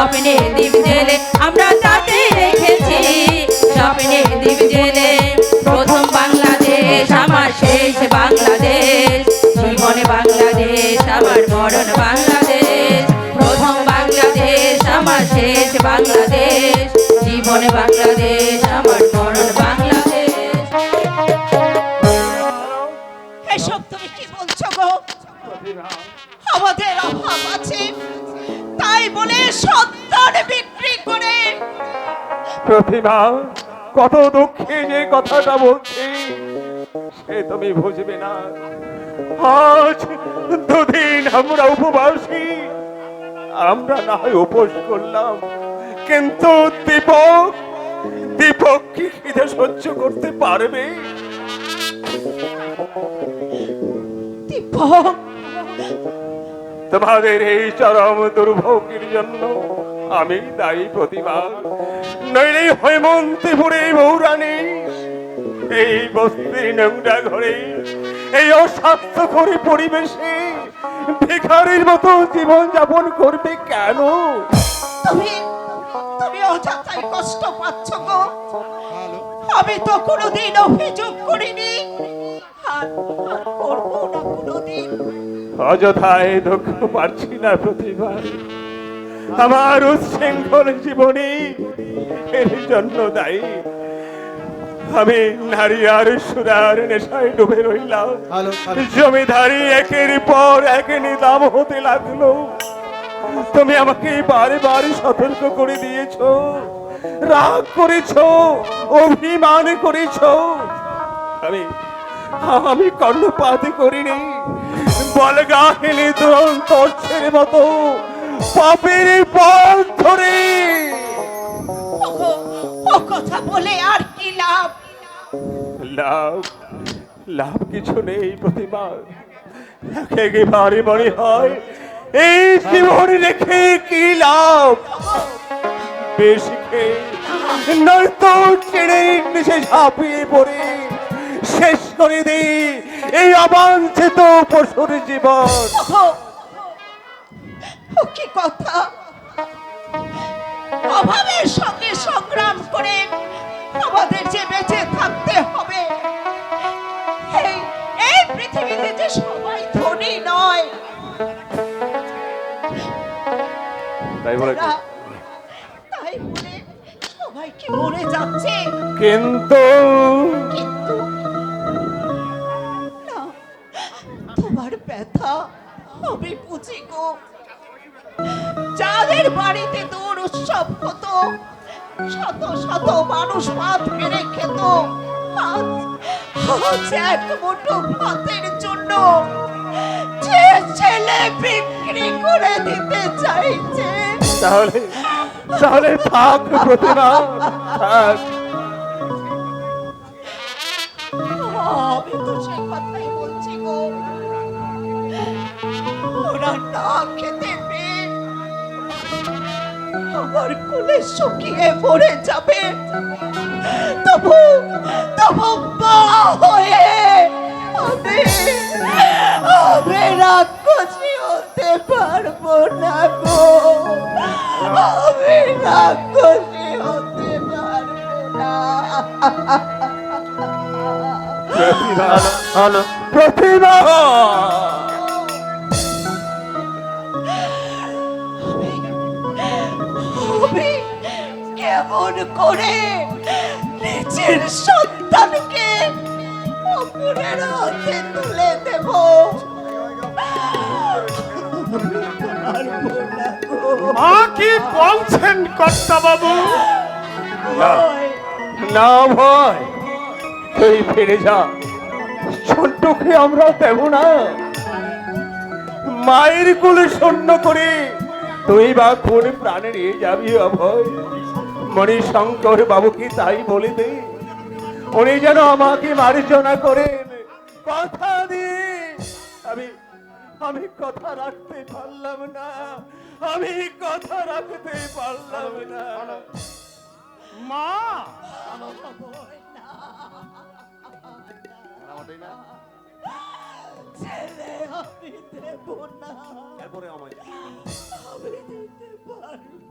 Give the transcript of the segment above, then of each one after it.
স্বপ্নে দ্বীপ প্রতিমা কত দুঃখে যে কথাটা বলছি সে তুমি বুঝবে না। আজ দুদিন আমরা উপবাসী আমরা না হয় উপোস করলাম। কিন্তু দীপক দীপক কি খিদে সহ্য করতে পারবে? দীপক! তোমাদের এই চরম দুর্ভোগের জন্য আমি দায়ী প্রতিভা নইলে হেমন্তীপুরে বৌরানী এই বস্তির নোংরা ঘরে এই অস্বাস্থ্যকর পরিবেশে ভিখারির মতো জীবন যাপন করবে কেন? তুমি তুমি অযথাই কষ্ট পাচ্ছ গো। আমি তো কোনোদিন অভিযোগ করিনি। অযথায় দুঃখ পাচ্ছি না প্রতিভা আমার উচ্ছৃঙ্খল জীবনে এর জন্য দায়ী। আমি নারী আর সুরার নেশায় ডুবে রইলাম। জমিদারি একের পর এক নিলাম হতে লাগল। তুমি আমাকে বারে বারে সতর্ক করে দিয়েছ রাগ করেছ অভিমান করেছ। আমি আমি কর্ণপাত করিনি। বলগা হেলে তর্ছের মতো পাপের পথ ধরে। ও কথা বলে আর কি লাভ? লাভ লাভ কিছু নেই প্রতিমা একেবারে মনে হয় এই জীবন রেখে কি লাভ? বেশি খেয়ে নয়তো ছেড়ে নিচে ঝাঁপিয়ে পড়ে। শেষ করে দিই এই অবাঞ্ছিত পশুর জীবন। ও কি কথা? অভাবের সঙ্গে সংগ্রাম করে আমাদের যে বেঁচে থাকতে হবে এই এই পৃথিবীতে যে সবাই ধনী নয় তাই বলে তাই বলে সবাই কি মরে যাচ্ছে? কিন্তু মানুষ ভাত মেরে খেত। এক মুঠো ভাতের জন্য। যে ছেলে বিক্রি করে দিতে চাইছে। তাহলে তাহলে থাক প্রতিমা থাক। আমি তো সে কথাই বলছি গো। ওরা না খেতে আমার কোলে শুকিয়ে মরে যাবে। তবু তবু মা হয়ে আমি আমি রাক্ষসী হতে পারব না গো। আমি রাক্ষসী হতে পারব না। প্রতিভা প্রতিভা কেমন করে নিজের সন্তানকে অপরের হাতে তুলে দেব। না মা কি বলছেন কর্তা বাবু না ভয় তুই ফিরে যা। ছোট্টকে আমরা দেব না। মায়ের কোলে শূন্য করে তুই বা কোন প্রাণে নিয়ে যাবি অভয় মণিশঙ্কর বাবুকে তাই বলে দে উনি যেন আমাকে মার্জনা করেন। কথা দিয়ে আমি আমি কথা রাখতে পারলাম না। আমি কথা রাখতে পারলাম না। মা। ছেলে আমি দেব না। এরপরে আমায় আমি দিতে পারব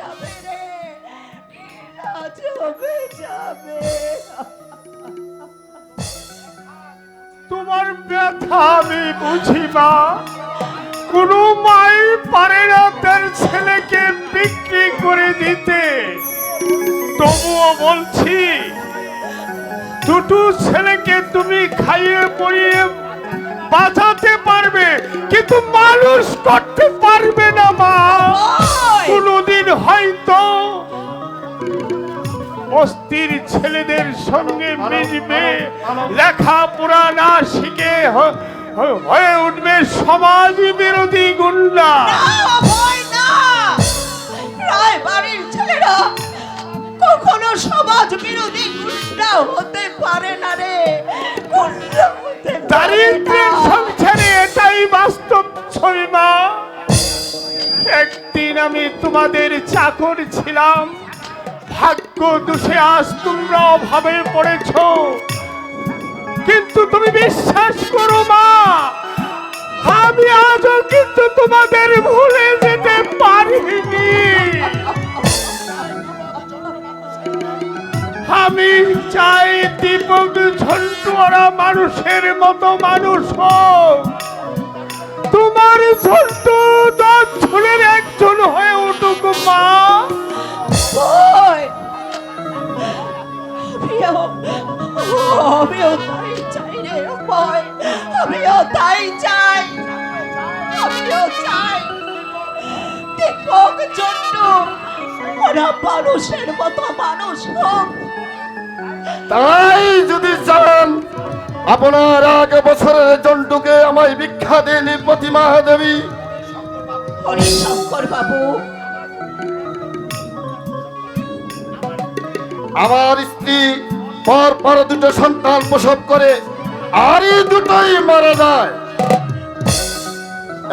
যাবে রে। ঘৃণা জমে যাবে। তোমার ব্যথা আমি বুঝি মা কোনো মাই পারে না ছেলেকে বিক্রি করে দিতে। তবুও বলছি, দুটো ছেলেকে তুমি খাইয়ে পরিয়ে বাঁচাতে পারবে কিন্তু মানুষ করতে পারবে না মা! কোনোদিন হয়তো অস্থির ছেলেদের সঙ্গে মিশবে। লেখাপড়া না শিখে হয়ে উঠবে সমাজ বিরোধী গুন্ডা। বাড়ির ছেলেরা কখনো সমাজ বিরোধী গুন্ডা হতে পারে না রে। গুন্ডা হতে দারিদ্রের সংসারে এটাই বাস্তব ছবি মা একদিন আমি তোমাদের চাকর ছিলাম। ভাগ্য দোষে আজ তোমরা অভাবে পড়েছ। কিন্তু তুমি বিশ্বাস করো মা। আমি আজও কিন্তু তোমাদের ভুলে যেতে পারিনি। আমি চাই দীপক ঝন্টু ওরা মানুষের মতো মানুষ তোমার ঝন্টু দশ ঝুলের একজন হয়ে উঠুক, মা। চাই আমিও তাই চাই। আমিও চাই। ওরা মানুষের মতো মানুষ হোক। তাই যদি চান আপনার এক বছরের জন্টুকে আমায় ভিক্ষা দিন প্রতিমা দেবী বাবু। আমার স্ত্রী পর পর দুটো সন্তান প্রসব করে আর এই দুটোই মারা যায়।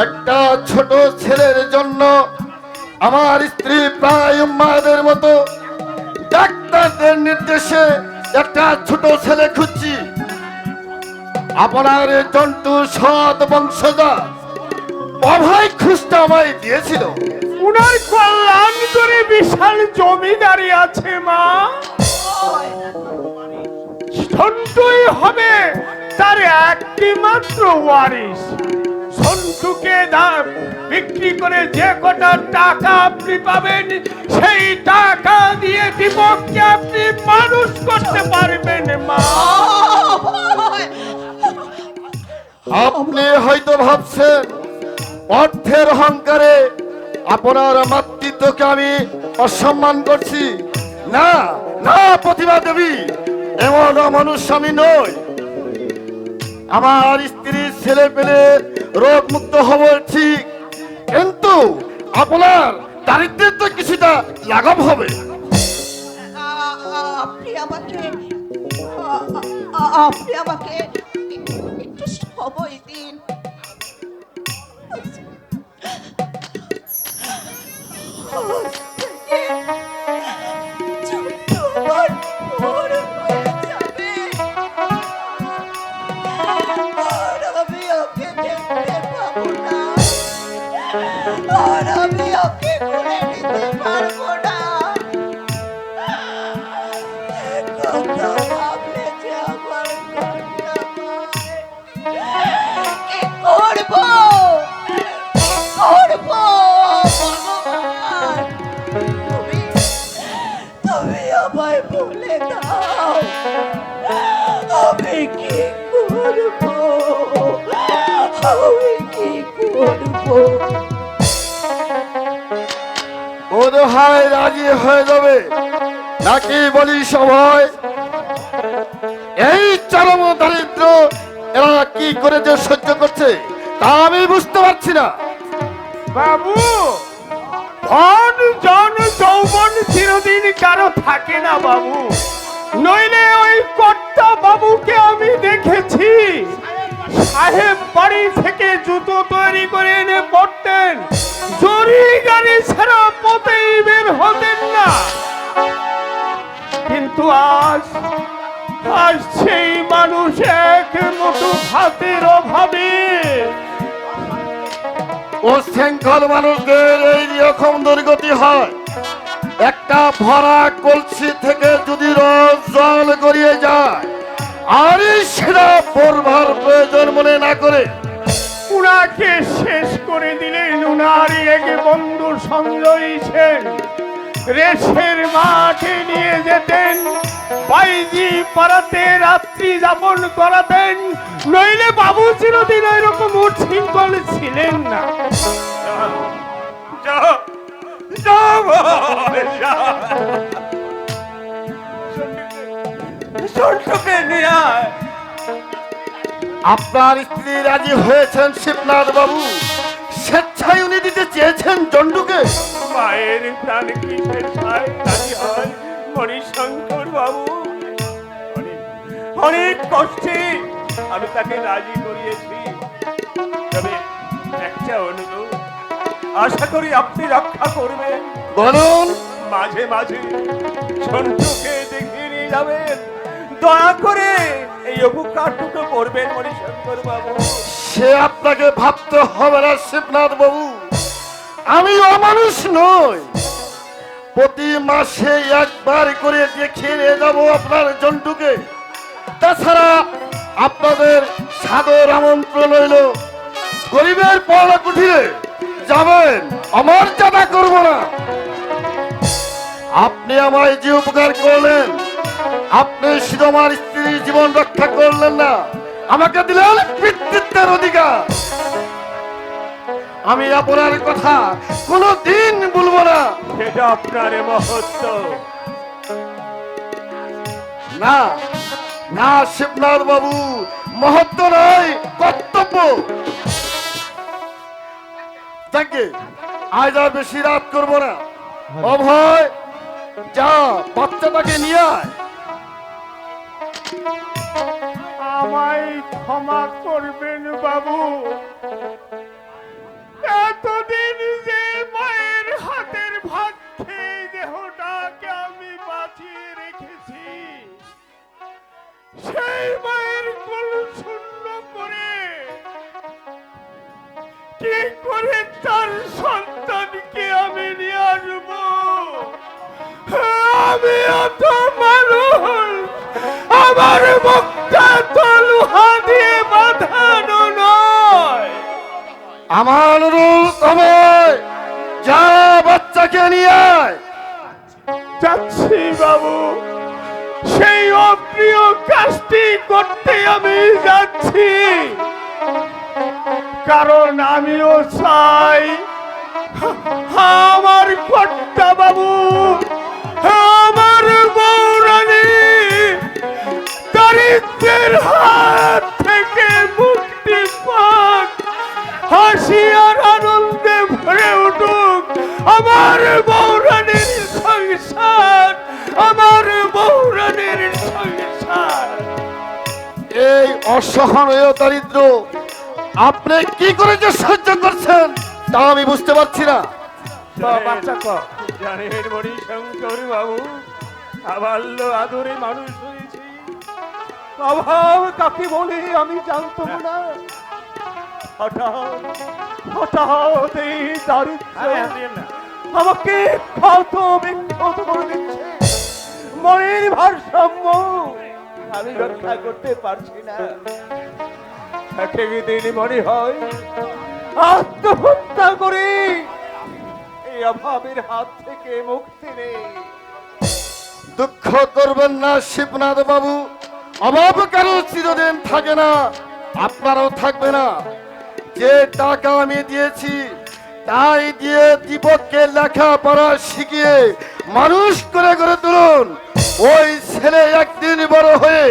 একটা ছোট ছেলের জন্য আমার স্ত্রী প্রায় মায়েদের মতো ডাক্তারদের নির্দেশে একটা ছোট ছেলে খুঁজছি। আপনার জন্তু সৎ বংশজা অভয় খুঁজতে আমায় দিয়েছিল। উনার কল্যাণ করে বিশাল জমিদারি আছে, মা! সন্তুই হবে তার একটি মাত্র ওয়ারিস সন্তুকে দাম বিক্রি করে যে কটা টাকা আপনি পাবেন, সেই টাকা দিয়ে দীপককে আপনি মানুষ করতে পারবেন, মা। আপনি হয়তো ভাবছেন, অর্থের অহংকারে আপনার মাতৃত্বকে আমি অসম্মান করছি। না না প্রতিভা দেবী, এমন মানুষ আমি নই। আমার স্ত্রীর ছেলে পেলে রোগ মুক্ত হব, ঠিক। কিন্তু আপনার দারিদ্রের তো কিছুটা লাঘব হবে আপনি আমাকে আপনি আমাকে একটু সময় দিন ছোট্ট বোধ হয় রাজি হয়ে যাবে। নাকি বলি সবাই এই চরম দারিদ্র, এরা কি করে যে সহ্য করছে, তা আমি বুঝতে পারছি না। বাবু, ধন, জন, যৌবন চিরদিন কারও থাকে না বাবু। নইলে ওই কর্তা বাবুকে আমি দেখেছি। সাহেব বাড়ি থেকে জুতো তৈরি করে এনে পড়তেন। জরি গাড়ি ছাড়া পথেই বের হতেন না। কিন্তু আজ আজ সেই মানুষ এক মুঠো ভাতের অভাবে। ও মানুষদের এই রকম দুর্গতি হয়। একটা ভরা কলসি থেকে যদি রস জল গড়িয়ে যায় আর সেটা পড়বার প্রয়োজন মনে না করে উনাকে শেষ করে দিলেন উনার এক বন্ধু সঞ্জয় সেন রেশের মাঠে নিয়ে যেতেন বাইজি পাড়াতে রাত্রি যাপন করাতেন নইলে বাবু চিরদিন এরকম উচ্ছৃঙ্খল ছিলেন না আপনার স্ত্রী রাজি হয়েছেন শিবনাথ বাবু? স্বেচ্ছায় উনি দিতে চেয়েছেন জন্ডুকে মায়ের প্রাণ রাজি হয় মণিশঙ্কর বাবু? অনেক- কষ্টে আমি তাকে রাজি করিয়েছি। তবে একটা অনুরোধ আশা করি আপনি রক্ষা করবেন। বলুন। মাঝে মাঝে সন্তুকে দেখিয়ে নিয়ে যাবেন। দয়া করে এই উপকারটুকু করবেন মণিশঙ্কর বাবু। সে আপনাকে ভাবতে হবে না, শিবনাথ বাবু। আমি অমানুষ নই। প্রতি মাসে একবার করে দেখিয়ে নিয়ে যাব আপনার জন্টুকে তাছাড়া আপনাদের সাদর আমন্ত্রণ হইল গরিবের পড়া কুঠিরে যাবেন আমার চাঁদা করব না। আপনি আমায় যে উপকার করলেন আপনি শুধু আমার স্ত্রীর জীবন রক্ষা করলেন না আমাকে দিলেন পিতৃত্বের অধিকার। আমি আপনার কথা কোনো দিন বলব না। সেটা আপনার মহত্ব। না না শিবনাথ বাবু মহত্ব নয় কর্তব্য। তাকে আজ আর বেশি রাত করব না। অভয় যা বাচ্চাটাকে নিয়ে আয়। আমায় ক্ষমা করবেন বাবু। এতদিন যে মায়ের হাতের ভাত খেয়ে দেহটাকে আমি বাঁচিয়ে রেখেছি, সেই মায়ের কোল শূন্য করে কি করে তার সন্তানকে আমি নিয়ে আসব? আমি এত মানুষ আমার মুখটা তো লোহা দিয়ে বাঁধানো নয়। আমার অনুরোধ অভয় যা বাচ্চাকে নিয়ে আয় যাচ্ছি বাবু। সেই অপ্রিয় কাজটি করতে আমি যাচ্ছি। কারণ আমিও চাই। আমার কর্তা বাবু দারিদ্রের হাত থেকে মুক্তি পাক হাসি আর আনন্দে ভরে উঠুক আমার বৌরানীর সংসার আমার বৌরানীর সংসার। এই অসহনীয় দারিদ্র আপনি কি করে যে সহ্য করছেন তা আমি বুঝতে পারছি না। বাচ্চা জানেন বড়ি শঙ্কর বাবু আবাল্য আদরে মানুষ হয়েছি অভাব কাকে বলে আমি জানতাম না। হঠাৎ হঠাৎ এই দারিদ্র আমাকে ক্ষত বিক্ষত করে দিচ্ছে। মনের ভারসাম্য আমি রক্ষা করতে পারছি না। এক দিন মনে হয় আত্মহত্যা করে এই অভাবের হাত থেকে মুক্তি নেই। দুঃখ করবেন না শিবনাথ বাবু অভাব কারও চিরদিন থাকে না, আপনারও থাকবে না। যে টাকা আমি দিয়েছি, তাই দিয়ে দীপককে লেখাপড়া শিখিয়ে মানুষ করে করে তুলুন। ওই ছেলে একদিন বড় হয়ে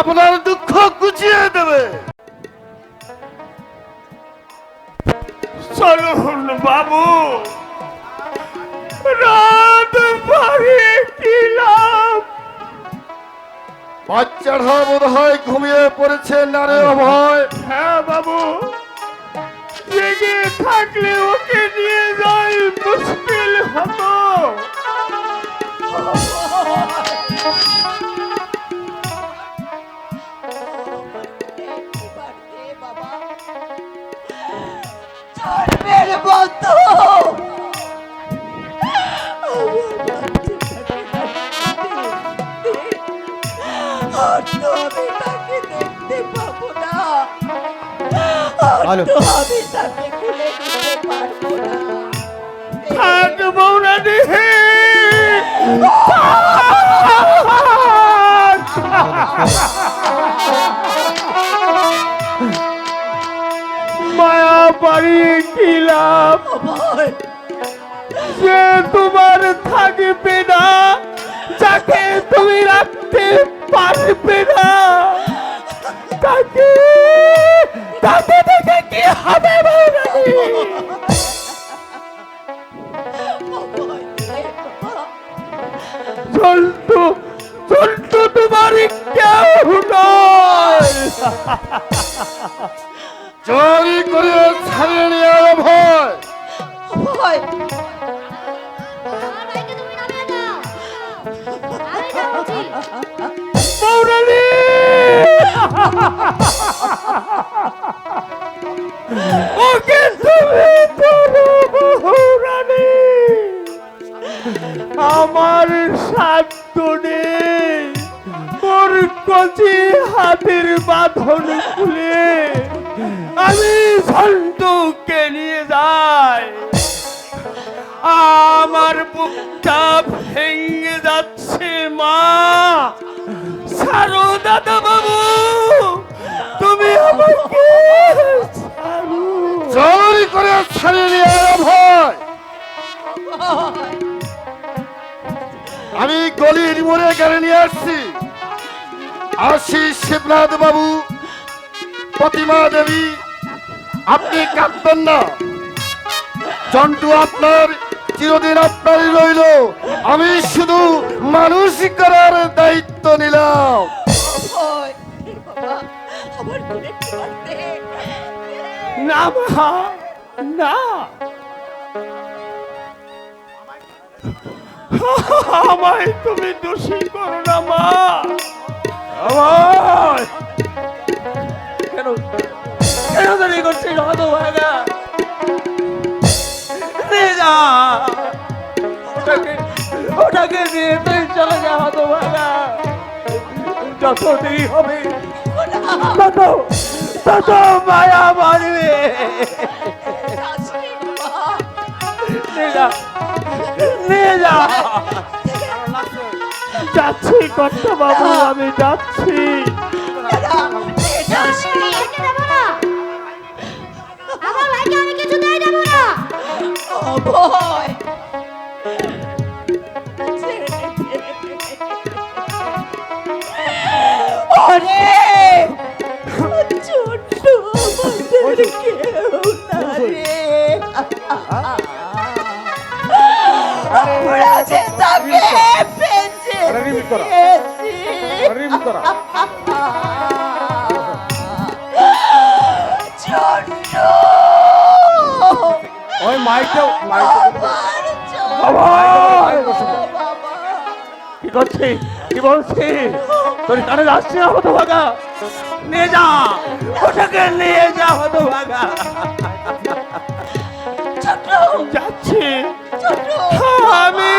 আপনার দুঃখ গুছিয়ে দেবে। চলুন বাবু। রাত বাড়িয়ে কি বাচ্চারা বোধ হয় ঘুমিয়ে পড়েছে, নারে অভয়। হ্যাঁ বাবু। জেগে থাকলে ওকে নিয়ে যাই, মুশকিল হতো। আমি তাকে খুলে দিতে পারব না। থাকব না দেহে মায়া বাড়ি কি লাভ সে তোমার থাকবে না যাকে তুমি রাখতে পারবে না। Oh, হাতের বাঁধন খুলে আমি ঝন্টুকে নিয়ে যাই। আমার বুকটা ভেঙে যাচ্ছে মা। ছাড়ো দাদা বাবু তুমি আমাকে চুরি করে ছাড়িয়ে নিয়ে অভয় আমি গলির মোড়ে গাড়ি নিয়ে আসছি। আসি শিবনাথ বাবু প্রতিমা দেবী আপনি কাঁদবেন না। জন্টু আপনার চিরদিন আপনারই রইল। আমি শুধু মানুষ করার দায়িত্ব নিলাম। না মা না। আমায় তুমি দোষী করো না মা। কেন? কেন দাঁড়িয়ে করছিস হতো ভাগা নিয়ে যা! ওটাকে ওটাকে নিয়ে তুই চলে যা হতো ভাগা যত দেরি হবে তত তত মায়া বাড়বে। নিয়ে যা। নিয়ে যা। যাচ্ছি কর্ত বাবু আমি যাচ্ছি এটা আমি ভাইকে দেবো না আমার ভাইকে আমি কিছুতেই দেবো না ভয় ওরে ছোট্ট আমাদের কেউ না রে আমরা যে তাকে বেঁচে আরে করা। ওই মাইকটা কি করছিস? কি বলছিস? তোর কানে যাচ্ছে না হতো ভাগা নিয়ে যা। ওটাকে নিয়ে যা হতো ভাগা যাচ্ছি। আমি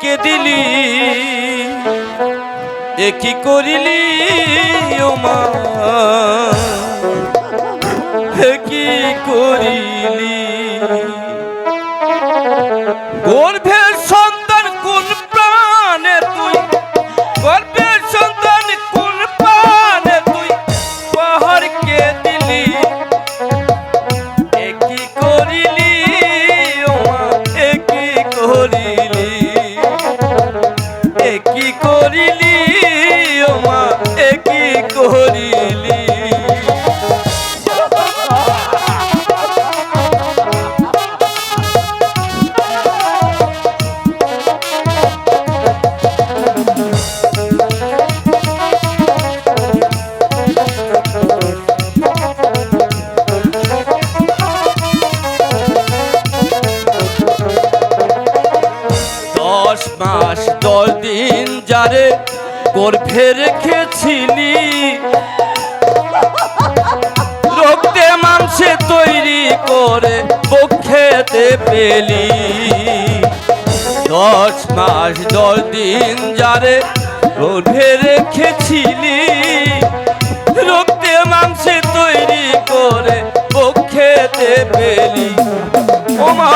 কে দিলি। এ কি করিলি ও মা? এ কি করিলি? গর্ভের দিন যারে রোধে রেখেছিলি? রক্তে মাংসে তৈরি করে পক্ষে পেলি ওমা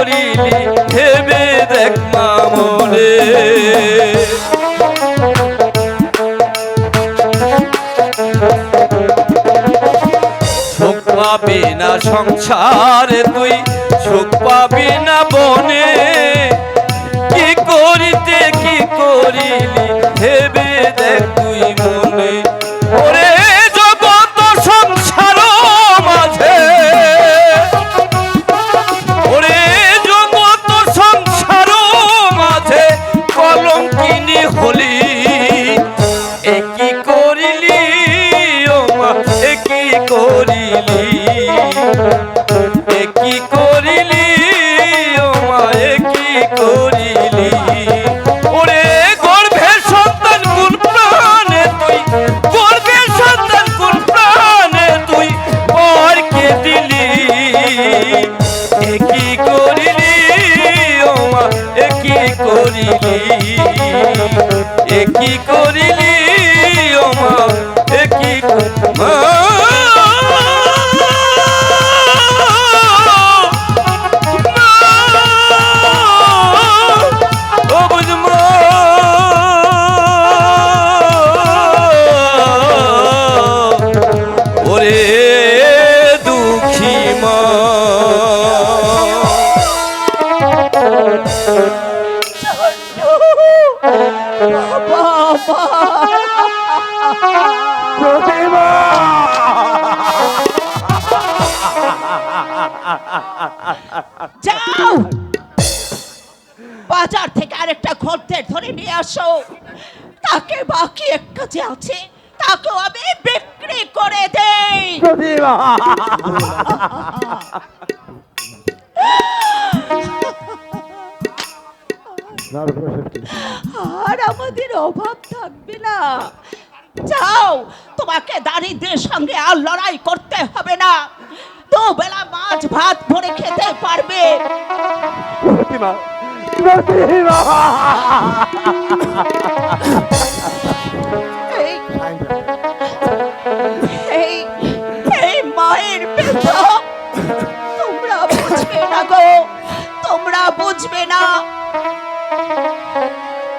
করিলি ভেবে দেখ মামনে সুখ পাবি না সংসারে তুই সুখ পাবি যাও! বাজার থেকে আরেকটা খদ্দের ধরে নিয়ে আসো। তাকে বাকি এক কাজে আছে তাকেও আমি বিক্রি করে দেই। আর আমাদের অভাব থাকবে না। যাও তোমাকে দারিদ্রের সঙ্গে আর লড়াই করতে হবে না। দুবেলা মাছ ভাত ভরে খেতে পারবে। প্রতিমা প্রতিমা এই মায়ের ব্যথা তোমরা বুঝবে না গো তোমরা বুঝবে না।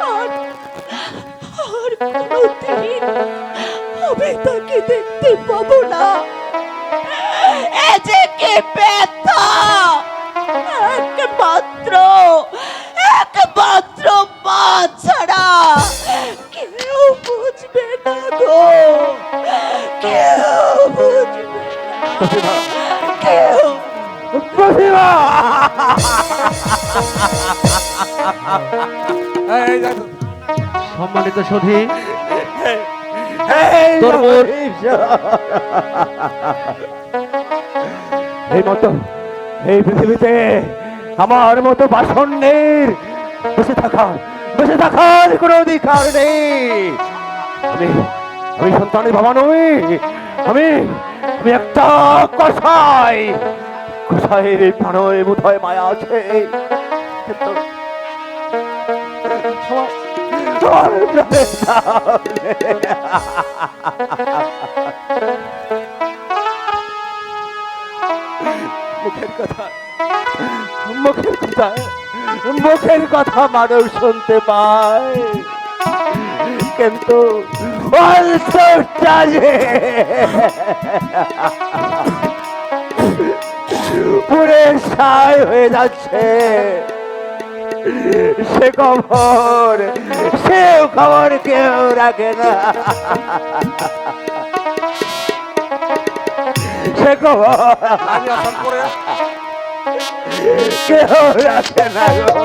আর কোনোদিন আমি তাকে দেখতে পাবো না। যে কে ব্যথা একমাত্র একমাত্র মা ছাড়া কেউ বুঝবে না গো কেউ বুঝবে না কেউ প্রতিভা সম্মানিত সধী তোর মোর- এই মতো, এই পৃথিবীতে আমার মতো বাসন্নের বসে থাকার বসে থাকার কোনো অধিকার নেই। আমি আমি সন্তানের বাবা নই, আমি আমি একটা কষাই কষাইয়ের এই প্রাণয় বোধহয় মায়া আছে। কিন্তু প্রাণের মুখের কথা। মুখের কথা? মুখের কথা মানুষ শুনতে পায়। কিন্তু পুরে সায় হয়ে যাচ্ছে। সে খবর সে খবর কেউ রাখে না। সে করে কেউ রাখে না গো।